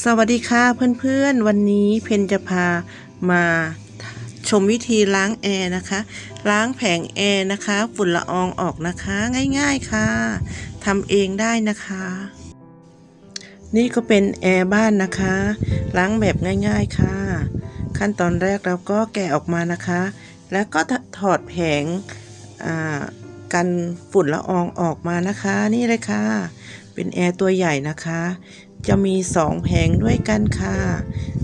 สวัสดีค่ะเพื่อนๆ วันนี้เพนจะพามาชมวิธีล้างแอร์นะคะ ล้างแผงแอร์นะคะ ฝุ่นละอองออกนะคะ ง่ายๆค่ะทำเองได้นะคะ นี่ก็เป็นแอร์บ้านนะคะ ล้างแบบง่ายๆค่ะ ขั้นตอนแรกเราก็แกะออกมานะคะ แล้วก็ถอดแผงกันฝุ่นละอองออกมานะคะ นี่เลยค่ะ เป็นแอร์ตัวใหญ่นะคะ จะมีสองแผงด้วยกันค่ะ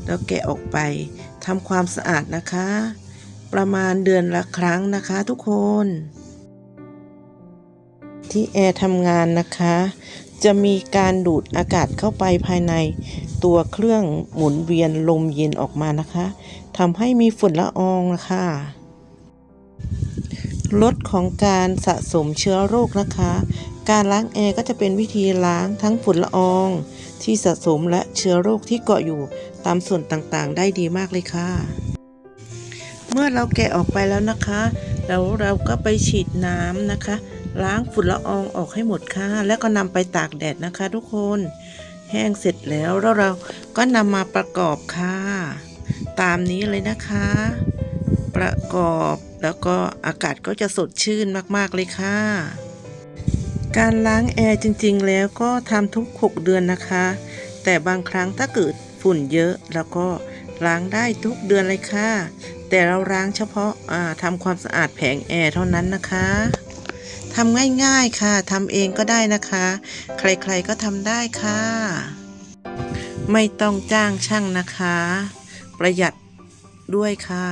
แล้วแกะออกไปทำความสะอาดนะคะ ประมาณเดือนละครั้งนะคะทุกคน ที่แอร์ทำงานนะคะ จะมีการดูดอากาศเข้าไปภายในตัวเครื่องหมุนเวียนลมเย็นออกมานะคะทำให้มีฝุ่นละอองนะคะลดของการสะสมเชื้อโรคนะคะ การล้างแอร์ก็จะเป็นวิธีล้างทั้งฝุ่นละออง ที่สะสมและเชื้อโรคที่เกาะอยู่ตามส่วนต่างๆ ได้ดีมากเลยค่ะ เมื่อเราแกะออกไปแล้วนะคะ แล้วเราก็ไปฉีดน้ำนะคะ ล้างฝุ่นละอองออกให้หมดค่ะ แล้วก็นำไปตากแดดนะคะ ทุกคนแห้งเสร็จแล้วแล้วเราก็นำมาประกอบค่ะ ตามนี้เลยนะคะ ประกอบแล้วก็อากาศก็จะสดชื่นมากๆเลยค่ะ การล้างแอร์จริงๆ แล้วก็ทำทุก 6 เดือนนะคะ แต่บางครั้งถ้าเกิดฝุ่นเยอะแล้วก็ล้างได้ทุกเดือนเลยค่ะ แต่เราล้างเฉพาะาทำความสะอาดแผงแอร์เท่านั้นนะคะทำง่ายๆค่ะทำเองก็ได้นะคะ ใครๆก็ทำได้ค่ะ ไม่ต้องจ้างช่างนะคะ ประหยัดด้วยค่ะ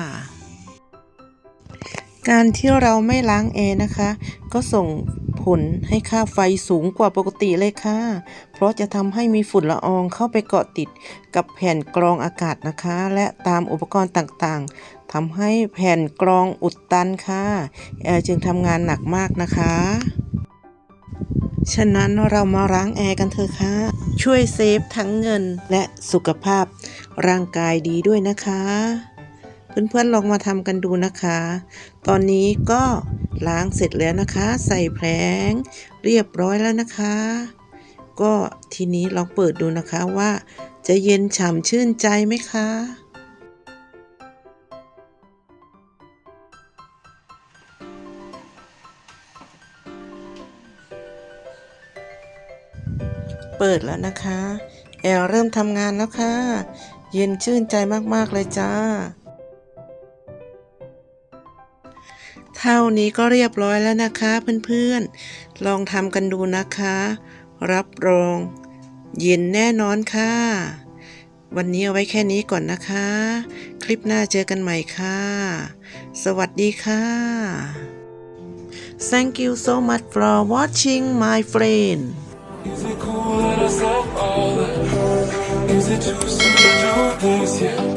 การที่เราไม่ล้างแอร์นะคะ ก็ส่ง ผลให้ค่าไฟสูงกว่าปกติเลยค่ะ เพราะจะทำให้มีฝุ่นละอองเข้าไปเกาะติดกับแผ่นกรองอากาศนะคะ และตามอุปกรณ์ต่างๆทำให้แผ่นกรองอุดตันค่ะแอร์จึงทำงานหนักมากนะคะ ฉะนั้นเรามาล้างแอร์กันเถอะค่ะ ช่วยเซฟทั้งเงินและสุขภาพร่างกายดีด้วยนะคะ เพื่อนๆลองมาทำกันดูนะคะ ตอนนี้ก็ ล้างเสร็จแล้วนะคะ ใส่แผงเรียบร้อยแล้วนะคะ ก็ทีนี้ลองเปิดดูนะคะว่า จะเย็นฉ่ำชื่นใจไหมคะเปิดแล้วนะคะ แอร์เริ่มทำงานแล้วค่ะ เย็นชื่นใจมาก ๆ เลยจ้า เท่านี้ก็เรียบร้อยแล้วนะคะเพื่อนๆ ลองทำกันดูนะคะ รับรองเย็นแน่นอนค่ะ วันนี้เอาไว้แค่นี้ก่อนนะคะ คลิปหน้าเจอกันใหม่ค่ะ สวัสดีค่ะ Thank you so much for watching my friend Is it cool that I said all that? Is it too soon to do this yet?